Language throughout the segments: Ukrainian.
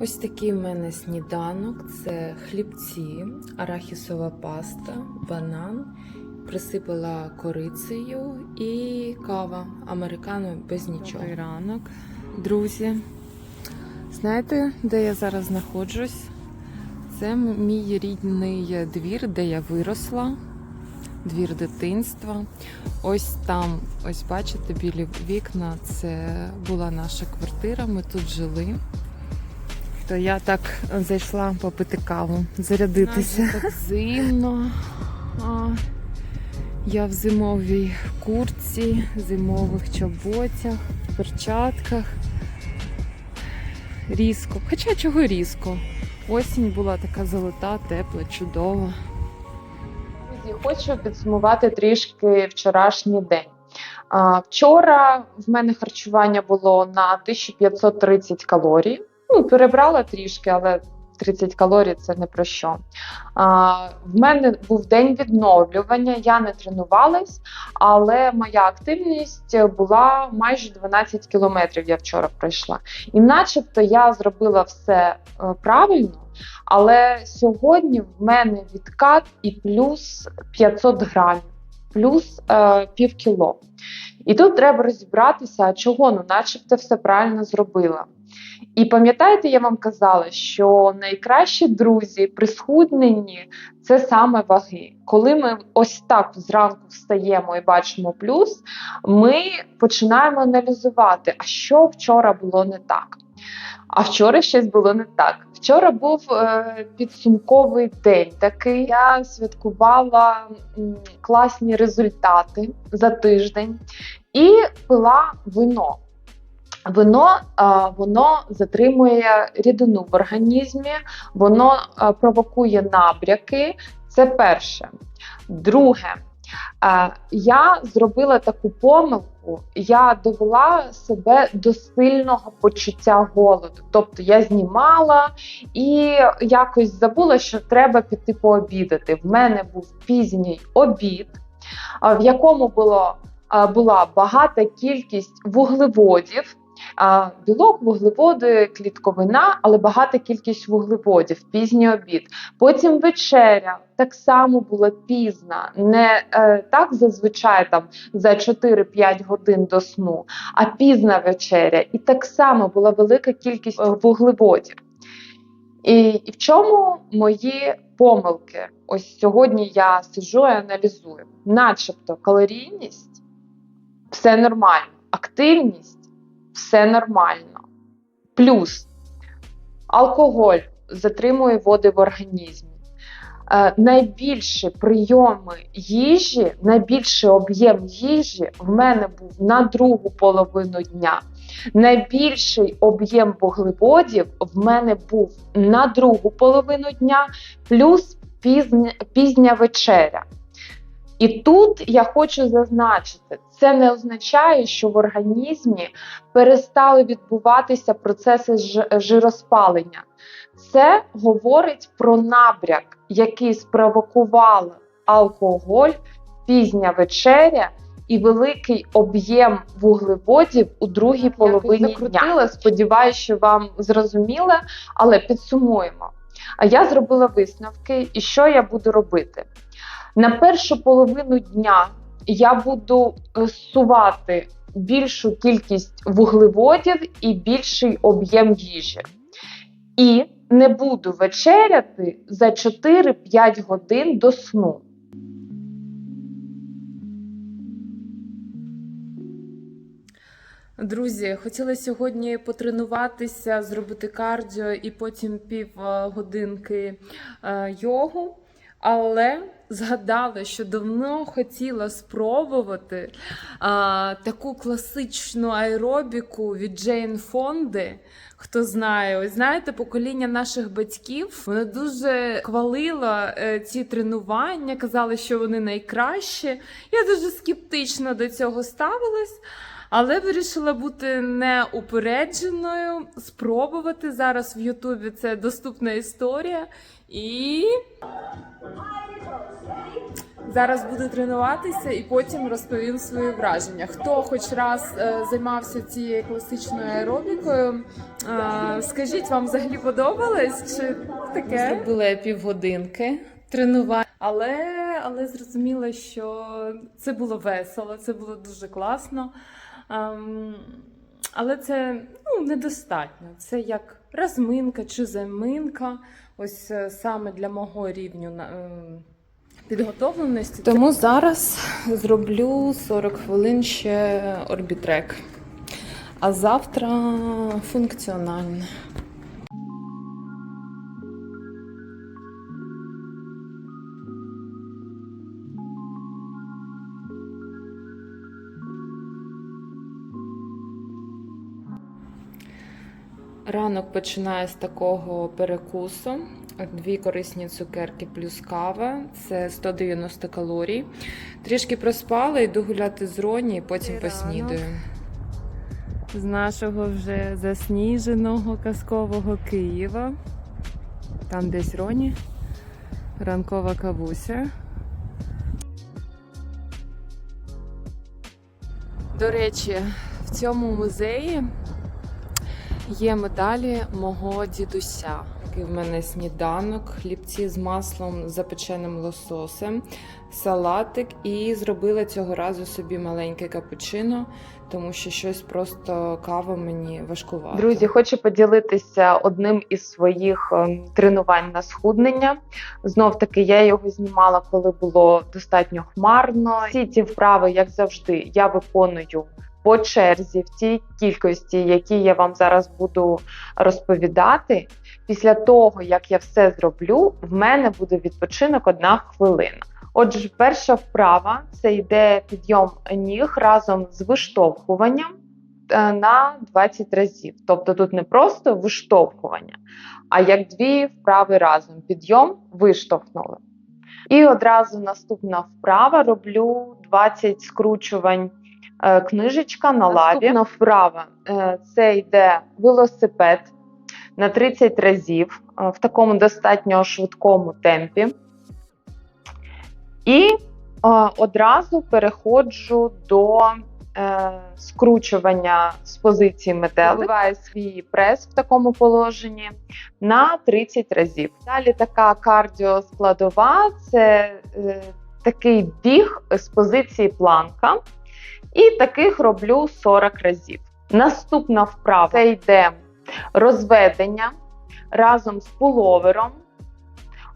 Ось такий в мене сніданок: це хлібці, арахісова паста, банан. Присипала корицею і кава американо без нічого. Добрий ранок, друзі. Знаєте, де я зараз знаходжусь? Це мій рідний двір, де я виросла, двір дитинства. Ось там, ось бачите, білі вікна. Це була наша квартира. Ми тут жили. То я так зайшла попити каву, зарядитися. Так зимно. А, я в зимовій куртці, зимових чоботях, перчатках. Різко. Хоча чого різко? Осінь була така золота, тепла, чудова. Друзі, хочу підсумувати трішки вчорашній день. А, Вчора в мене харчування було на 1530 калорій. Ну, перебрала трішки, але 30 калорій це не про що. А, В мене був день відновлювання, я не тренувалась, але моя активність була майже 12 кілометрів. Я вчора пройшла. І начебто я зробила все е, правильно. Але сьогодні в мене відкат і плюс 500 грамів, плюс е, пів кіло. І тут треба розібратися, чого, ну начебто все правильно зробила. І пам'ятаєте, я вам казала, що найкращі друзі при схудненні це саме ваги. Коли ми ось так зранку встаємо і бачимо плюс, ми починаємо аналізувати, а що вчора було не так. А вчора щось було не так. Вчора був е, підсумковий день такий. Я святкувала м, класні результати за тиждень і пила вино. Вино воно затримує рідину в організмі, воно провокує набряки. Це перше. Друге, я зробила таку помилку, я довела себе до сильного почуття голоду. Тобто я знімала і якось забула, що треба піти пообідати. В мене був пізній обід, в якому було, була багата кількість вуглеводів. Білок, вуглеводи, клітковина, але багата кількість вуглеводів, пізній обід. Потім вечеря так само була пізна, не е, так зазвичай там за 4-5 годин до сну, а пізна вечеря. І так само була велика кількість е, вуглеводів. І, і в чому мої помилки? Ось сьогодні я сиджу і аналізую, начебто калорійність все нормально, активність все нормально. Плюс алкоголь затримує води в організмі. Е, найбільші прийоми їжі, найбільший об'єм їжі в мене був на другу половину дня. Найбільший об'єм вуглеводів в мене був на другу половину дня, плюс пізня, пізня вечеря. І тут я хочу зазначити, це не означає, що в організмі перестали відбуватися процеси жи- жироспалення. Це говорить про набряк, який спровокував алкоголь, пізня вечеря і великий об'єм вуглеводів у другій половині дня. Сподіваюся, що вам зрозуміло, але підсумуємо. А я зробила висновки, і що я буду робити? На першу половину дня я буду е, зсувати більшу кількість вуглеводів і більший об'єм їжі. І не буду вечеряти за 4-5 годин до сну. Друзі, хотіла сьогодні потренуватися, зробити кардіо і потім пів е, годинки е, йогу. Але згадала, що давно хотіла спробувати а, таку класичну аеробіку від Джейн Фонди. Хто знає, ось знаєте, покоління наших батьків воно дуже хвалило е, ці тренування, казали, що вони найкращі. Я дуже скептично до цього ставилась. Але вирішила бути неупередженою, спробувати зараз в Ютубі це доступна історія. І зараз буду тренуватися і потім розповім свої враження. Хто хоч раз е, займався цією класичною аеробікою, е, скажіть, вам взагалі подобалось? Чи таке? Я півгодинки тренування, але, але зрозуміла, що це було весело, це було дуже класно. Ем, але це ну, недостатньо. Це як розминка чи заминка. Ось е, саме для мого рівню ем, підготовленості. Тому зараз зроблю 40 хвилин ще орбітрек. А завтра функціональне. Ранок починає з такого перекусу. Дві корисні цукерки плюс кава. Це 190 калорій. Трішки проспала, йду гуляти з Роні, і потім поснідаю. З нашого вже засніженого казкового Києва. Там десь Роні. Ранкова кавуся. До речі, в цьому музеї є медалі мого дідуся. Такий в мене сніданок, хлібці з маслом, запеченим лососем, салатик і зробила цього разу собі маленьке капучино, тому що щось просто кава мені важкувато. Друзі, хочу поділитися одним із своїх ем, тренувань на схуднення. Знов таки, я його знімала, коли було достатньо хмарно. Всі ці вправи, як завжди, я виконую по черзі в тій кількості, які я вам зараз буду розповідати. Після того, як я все зроблю, в мене буде відпочинок одна хвилина. Отже, перша вправа це йде підйом ніг разом з виштовхуванням е, на 20 разів. Тобто тут не просто виштовхування, а як дві вправи разом. Підйом виштовхнули. І одразу наступна вправа роблю 20 скручувань книжечка на лаві. Наступна вправа е, це йде велосипед на 30 разів е, в такому достатньо швидкому темпі. І е, одразу переходжу до е, скручування з позиції метелик. Вбиваю свій прес в такому положенні на 30 разів. Далі така кардіоскладова це е, такий біг з позиції планка. І таких роблю 40 разів. Наступна вправа це йде розведення разом з пуловером.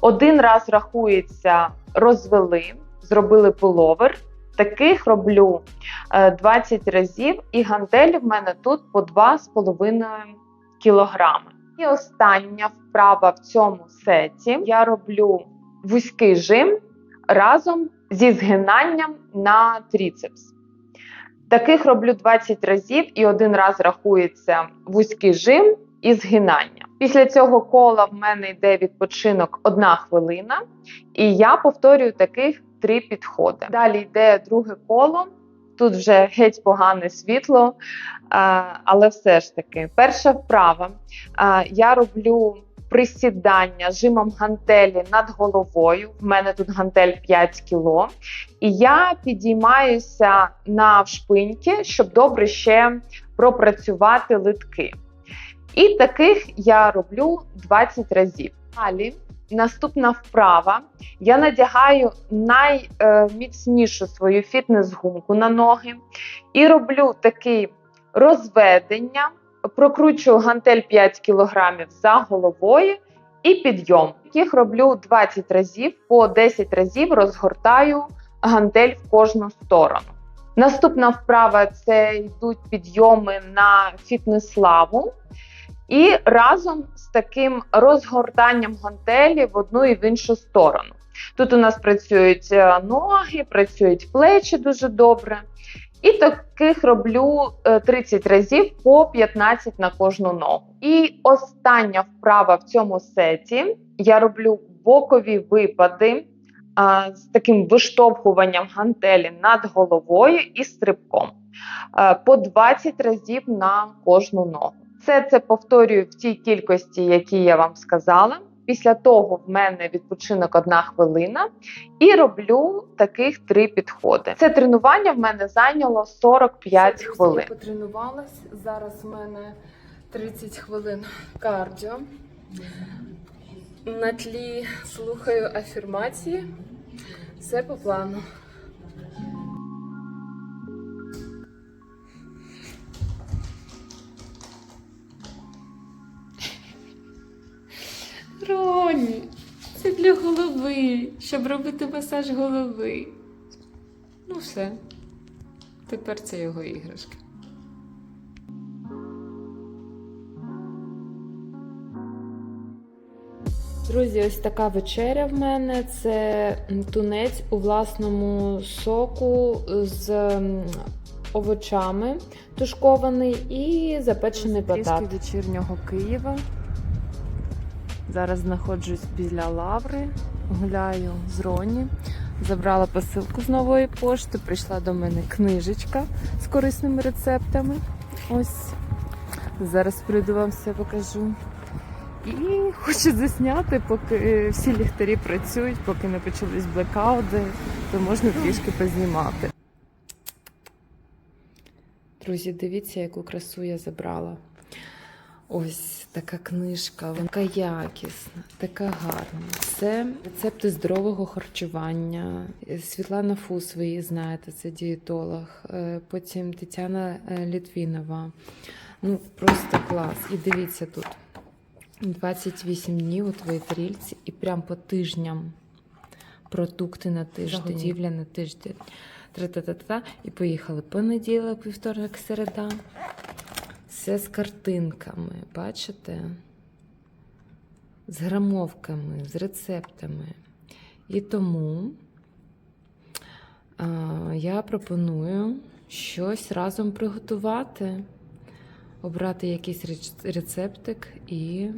Один раз рахується, розвели, зробили пуловер. Таких роблю е, 20 разів, і гантелі в мене тут по 2,5 кілограми. І остання вправа в цьому сеті я роблю вузький жим разом зі згинанням на тріцепс. Таких роблю 20 разів і один раз рахується вузький жим і згинання. Після цього кола в мене йде відпочинок одна хвилина, і я повторюю таких три підходи. Далі йде друге коло. Тут вже геть погане світло, але все ж таки, перша вправа. Я роблю присідання жимом гантелі над головою. В мене тут гантель 5 кіло. І я підіймаюся на вшпиньки, щоб добре ще пропрацювати литки. І таких я роблю 20 разів. Далі наступна вправа. Я надягаю найміцнішу свою фітнес-гумку на ноги і роблю такі розведення, прокручую гантель 5 кг за головою і підйом. Яких роблю 20 разів, по 10 разів розгортаю гантель в кожну сторону. Наступна вправа це йдуть підйоми на фітнес-лаву. І разом з таким розгортанням гантелі в одну і в іншу сторону. Тут у нас працюють е, ноги, працюють плечі дуже добре. І таких роблю е, 30 разів по 15 на кожну ногу. І остання вправа в цьому сеті я роблю бокові випади а, з таким виштовхуванням гантелі над головою і стрибком. е, по 20 разів на кожну ногу. Все це повторюю в тій кількості, які я вам сказала. Після того в мене відпочинок одна хвилина, і роблю таких три підходи. Це тренування в мене зайняло 45 Це, хвилин. Я потренувалась. Зараз в мене 30 хвилин кардіо. На тлі слухаю афірмації. Все по плану. Роні, це для голови, щоб робити масаж голови. Ну все. Тепер це його іграшки. Друзі, ось така вечеря в мене. Це тунець у власному соку з овочами тушкований і запечений батат. вечірнього Києва. Зараз знаходжусь біля лаври, гуляю з Роні. Забрала посилку з нової пошти. Прийшла до мене книжечка з корисними рецептами. Ось зараз прийду вам все покажу. І хочу засняти, поки е, всі ліхтарі працюють, поки не почались блекаути, то можна трішки познімати. Друзі, дивіться, яку красу я забрала. Ось така книжка, вона така якісна, така гарна. Це рецепти здорового харчування. Світлана Фус, ви її знаєте, це дієтолог. Е, Потім Тетяна е, Літвінова. Ну, просто клас. І дивіться тут. 28 днів у твоїй тарілці і прям по тижням продукти на тиждень, заготівля на тиждень. Тра-та-та-та. І поїхали понеділок, вівторок, середа. Все з картинками, бачите? З грамовками, з рецептами. І тому а, я пропоную щось разом приготувати, обрати якийсь рецептик і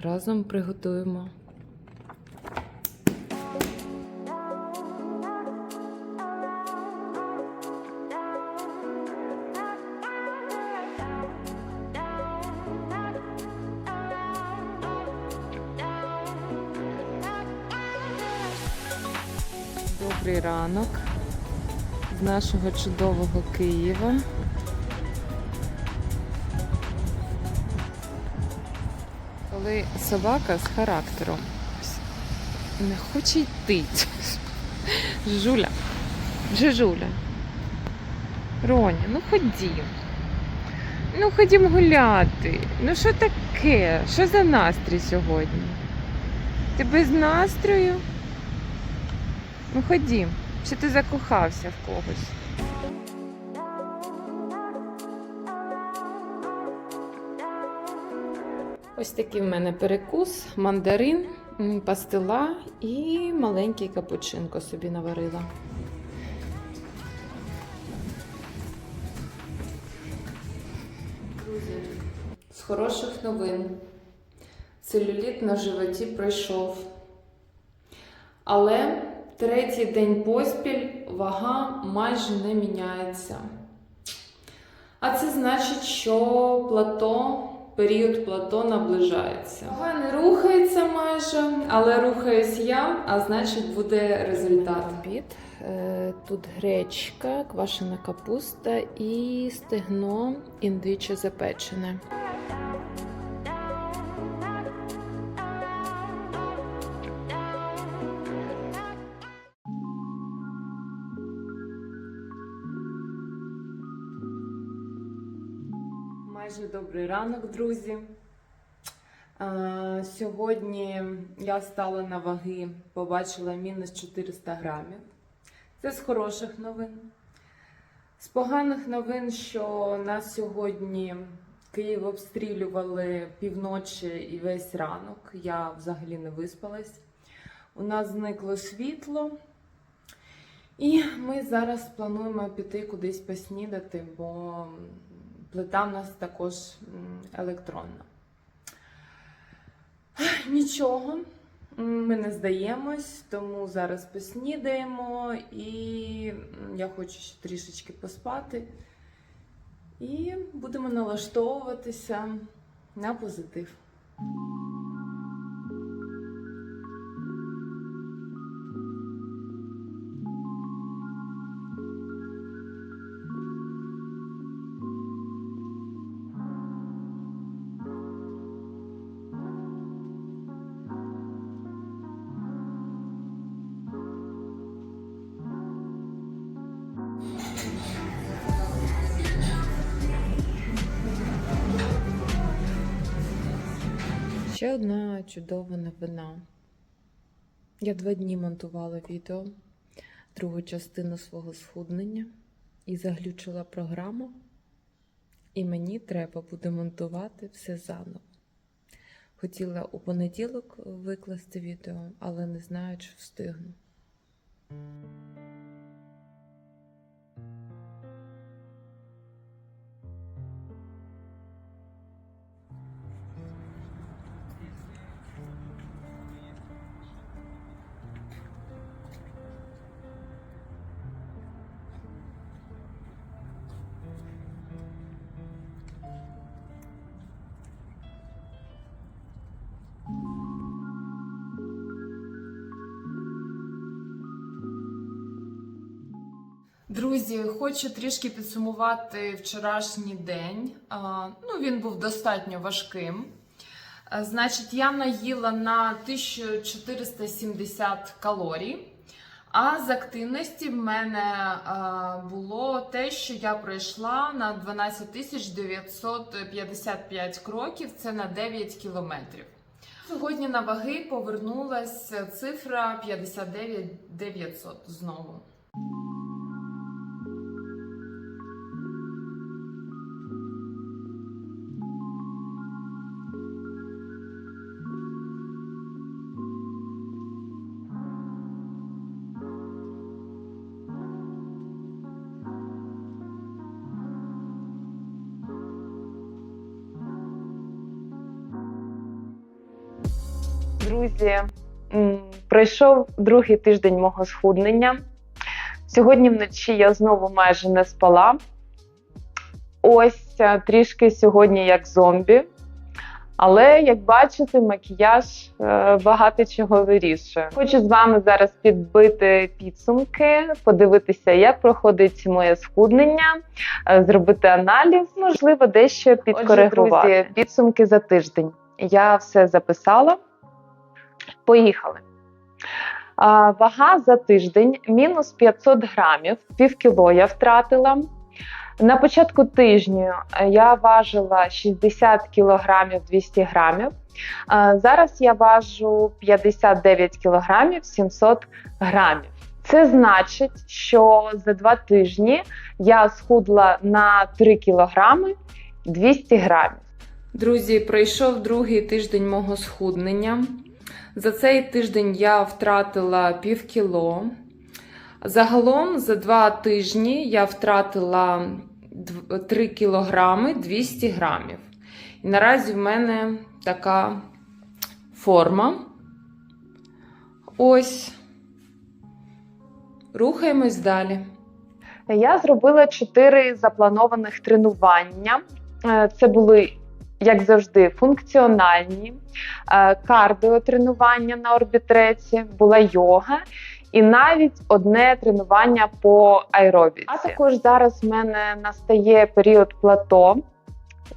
разом приготуємо. Ранок з нашого чудового Києва. Коли собака з характером не хоче йти. Жуля. Жижуля. Роня, ну ходім. Ну ходім гуляти. Ну що таке? Що за настрій сьогодні? Ти без настрою? Ну ходім. Чи ти закохався в когось? Ось такий в мене перекус, мандарин, пастила і маленький капучинко собі наварила. Друзі, з хороших новин. Целюліт на животі пройшов. Але третій день поспіль вага майже не міняється. А це значить, що плато, період плато наближається. Вага не рухається майже, але рухаюсь я, а значить буде результат. Обід. Е, Тут гречка, квашена капуста і стегно індиче запечене. Добрий ранок, друзі. Сьогодні я стала на ваги, побачила мінус 400 грамів. Це з хороших новин. З поганих новин, що нас сьогодні Київ обстрілювали півночі і весь ранок. Я взагалі не виспалась. У нас зникло світло. І ми зараз плануємо піти кудись поснідати, бо плита в нас також електронна. Нічого. Ми не здаємось, тому зараз поснідаємо і я хочу ще трішечки поспати. І будемо налаштовуватися на позитив. Одна чудова новина. Я два дні монтувала відео, другу частину свого схуднення і заглючила програму. І мені треба буде монтувати все заново. Хотіла у понеділок викласти відео, але не знаю, чи встигну. Друзі, хочу трішки підсумувати вчорашній день. Ну, він був достатньо важким. Значить, я наїла на 1470 калорій. А з активності в мене було те, що я пройшла на 12 955 кроків, це на 9 кілометрів. Сьогодні на ваги повернулася цифра 59 900 знову. Друзі, пройшов другий тиждень мого схуднення. Сьогодні вночі я знову майже не спала. Ось е, трішки сьогодні як зомбі. Але, як бачите, макіяж е, багато чого вирішує. Хочу з вами зараз підбити підсумки, подивитися, як проходить моє схуднення, е, зробити аналіз, можливо, дещо підкоригувати. Отже, друзі, підсумки за тиждень. Я все записала. Поїхали. Вага за тиждень мінус 500 грамів, пів кіло я втратила. На початку тижня я важила 60 кілограмів 200 грамів. Зараз я важу 59 кілограмів 700 грамів. Це значить, що за два тижні я схудла на 3 кілограми 200 грамів. Друзі, пройшов другий тиждень мого схуднення. За цей тиждень я втратила пів кіло. Загалом за два тижні я втратила 3 кілограми 200 грамів. І наразі в мене така форма. Ось. Рухаємось далі. Я зробила чотири запланованих тренування. Е, Це були, як завжди, функціональні, е, кардіотренування на орбітреці, була йога і навіть одне тренування по аеробіці. А також зараз в мене настає період плато.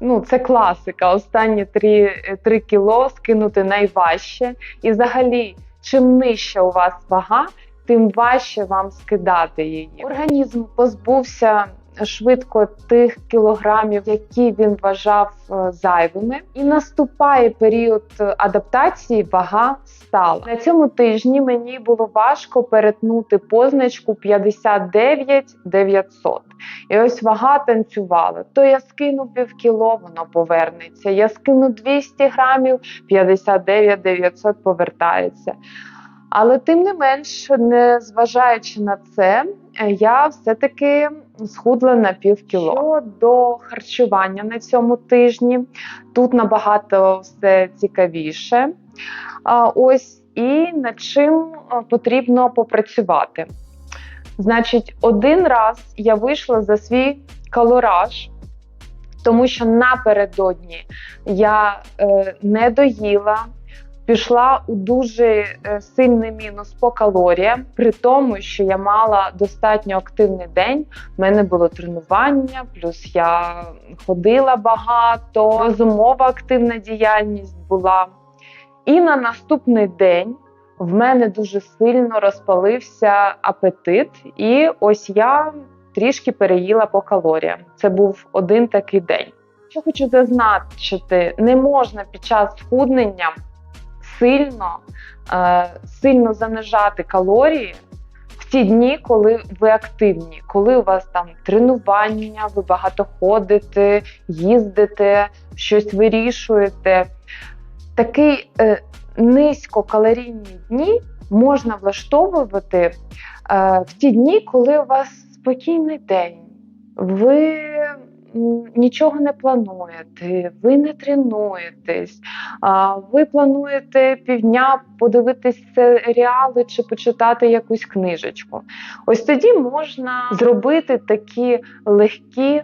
Ну, це класика. Останні 3, 3 кіло скинути найважче. І взагалі, чим нижча у вас вага, тим важче вам скидати її. Організм позбувся швидко тих кілограмів, які він вважав е, зайвими, і наступає період адаптації. Вага стала на цьому тижні. Мені було важко перетнути позначку 59 900. І ось вага танцювала. То я скину півкіло, воно повернеться. Я скину 200 грамів, 59 900 повертається. Але тим не менш, не зважаючи на це, я все-таки схудла на пів кіло. Щодо харчування на цьому тижні, тут набагато все цікавіше. Ось і над чим е, потрібно попрацювати. Значить, один раз я вийшла за свій калораж, тому що напередодні я е, не доїла, пішла у дуже е, сильний мінус по калоріям, при тому, що я мала достатньо активний день. У мене було тренування, плюс я ходила багато, розумова активна діяльність була. І на наступний день в мене дуже сильно розпалився апетит, і ось я трішки переїла по калоріям. Це був один такий день. Що хочу зазначити, не можна під час схуднення сильно, е, сильно занижати калорії в ті дні, коли ви активні, коли у вас там тренування, ви багато ходите, їздите, щось вирішуєте. Такий е, низькокалорійні дні можна влаштовувати е, в ті дні, коли у вас спокійний день. Ви нічого не плануєте, ви не тренуєтесь, ви плануєте півдня подивитись серіали чи почитати якусь книжечку. Ось тоді можна зробити такі легкі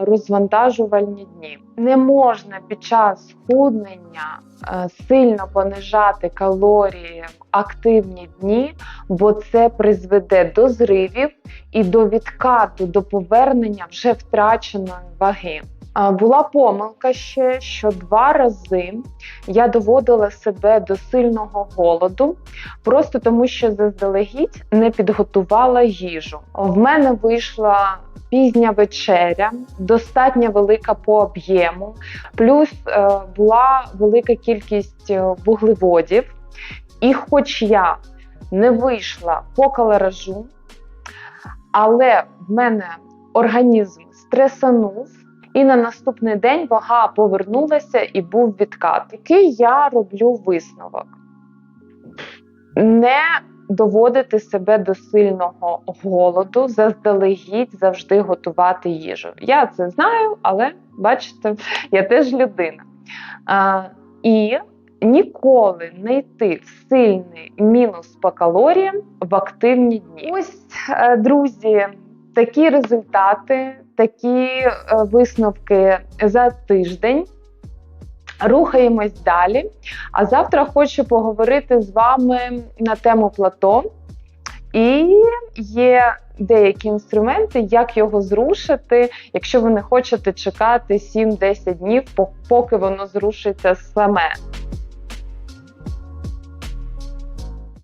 розвантажувальні дні. Не можна під час схуднення е, сильно понижати калорії в активні дні, бо це призведе до зривів і до відкату, до повернення вже втраченої ваги. Була помилка ще, що два рази я доводила себе до сильного голоду, просто тому що заздалегідь не підготувала їжу. В мене вийшла пізня вечеря, достатньо велика по об'єму, плюс е, була велика кількість е, вуглеводів. І хоч я не вийшла по калоражу, але в мене організм стресанув, і на наступний день вага повернулася і був відкат. Який я роблю висновок. Не доводити себе до сильного голоду, заздалегідь завжди готувати їжу. Я це знаю, але бачите, я теж людина. А, і ніколи не йти в сильний мінус по калоріям в активні дні. Ось, е, друзі, такі результати, такі е, висновки за тиждень. Рухаємось далі. А завтра хочу поговорити з вами на тему плато. І є деякі інструменти, як його зрушити, якщо ви не хочете чекати 7-10 днів, поки воно зрушиться саме.